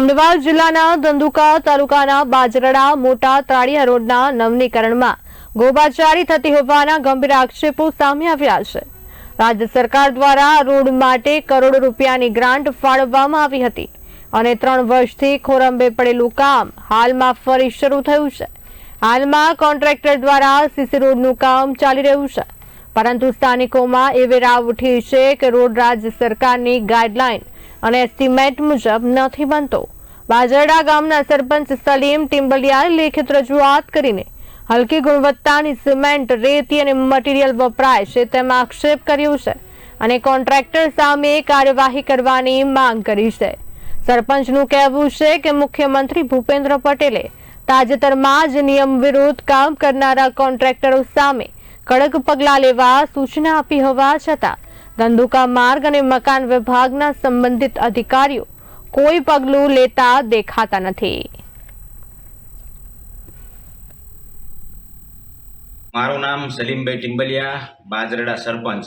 અમદાવાદ જિલ્લાના ધંધુકા તાલુકાના બાજરાડા, મોટા ત્રાળિયા રોડના નવનીકરણમાં ગોબાચારી થતી હોવાના ગંભીર આક્ષેપો સામે આવ્યા છે. રાજ્ય સરકાર દ્વારા રોડ માટે કરોડો રૂપિયાની ગ્રાન્ટ ફાળવવામાં આવી હતી અને ત્રણ વર્ષથી ખોરંબે પડેલું કામ હાલમાં ફરી શરૂ થયું છે. હાલમાં કોન્ટ્રાક્ટર દ્વારા સીસી રોડનું કામ ચાલી રહ્યું છે. પરંતુ સ્થાનિકોમાં એવી રાવ ઉઠી છે કે રોડ રાજ્ય સરકારની ગાઈડલાઈન અને એસ્ટિમેટ મુજબ નથી બનતો. બાજરડા ગામના સરપંચ સલીમ ટિમ્બલિયાએ લેખિત રજૂઆત કરીને હલકી ગુણવત્તાની સિમેન્ટ, રેતી અને મટીરીયલ વપરાય છે તેમ આક્ષેપ કર્યો છે અને કોન્ટ્રાક્ટર સામે કાર્યવાહી કરવાની માંગ કરી છે. સરપંચનું કહેવું છે કે મુખ્યમંત્રી ભૂપેન્દ્ર પટેલે તાજેતરમાં જ નિયમ વિરુદ્ધ કામ કરનારા કોન્ટ્રાક્ટરો સામે કડક પગલાં લેવા સૂચના આપી હોવા છતાં ધંધુકા માર્ગ અને મકાન વિભાગના સંબંધિત અધિકારીઓ કોઈ પગલું લેતા દેખાતા નથી. મારું નામ સલીમભાઈ ટિમ્બલિયા બાજરડા સરપંચ.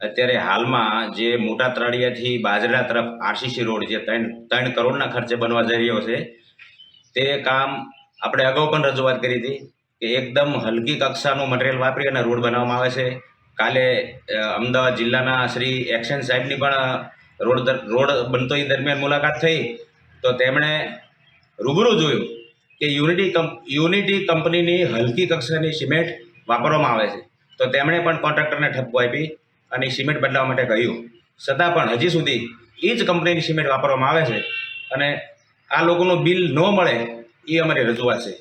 અત્યારે હાલમાં જે મોટા તળિયાથી બાજરડા તરફ આરસીસી રોડ જે ત્રણ ત્રણ કરોડના ખર્ચે બનવા જઈ રહ્યો છે, તે કામ આપણે અગાઉ પણ રજૂઆત કરી હતી કે એકદમ હલકી કક્ષાનું મટીરિયલ વાપરી અને રોડ બનાવવામાં આવે છે. કાલે અમદાવાદ જિલ્લાના શ્રી એક્શન સાહેબની પણ રોડ રોડ બનતો એ દરમિયાન મુલાકાત થઈ. તો તેમણે રૂબરૂ જોયું કે યુનિટી યુનિટી કંપનીની હલકી કક્ષાની સિમેન્ટ વાપરવામાં આવે છે. તો તેમણે પણ કોન્ટ્રાક્ટરને ઠપકો આપી અને સિમેન્ટ બદલાવા માટે કહ્યું. છતાં પણ હજી સુધી એ જ કંપનીની સિમેન્ટ વાપરવામાં આવે છે અને આ લોકોનું બિલ ન મળે એ અમારી રજૂઆત છે.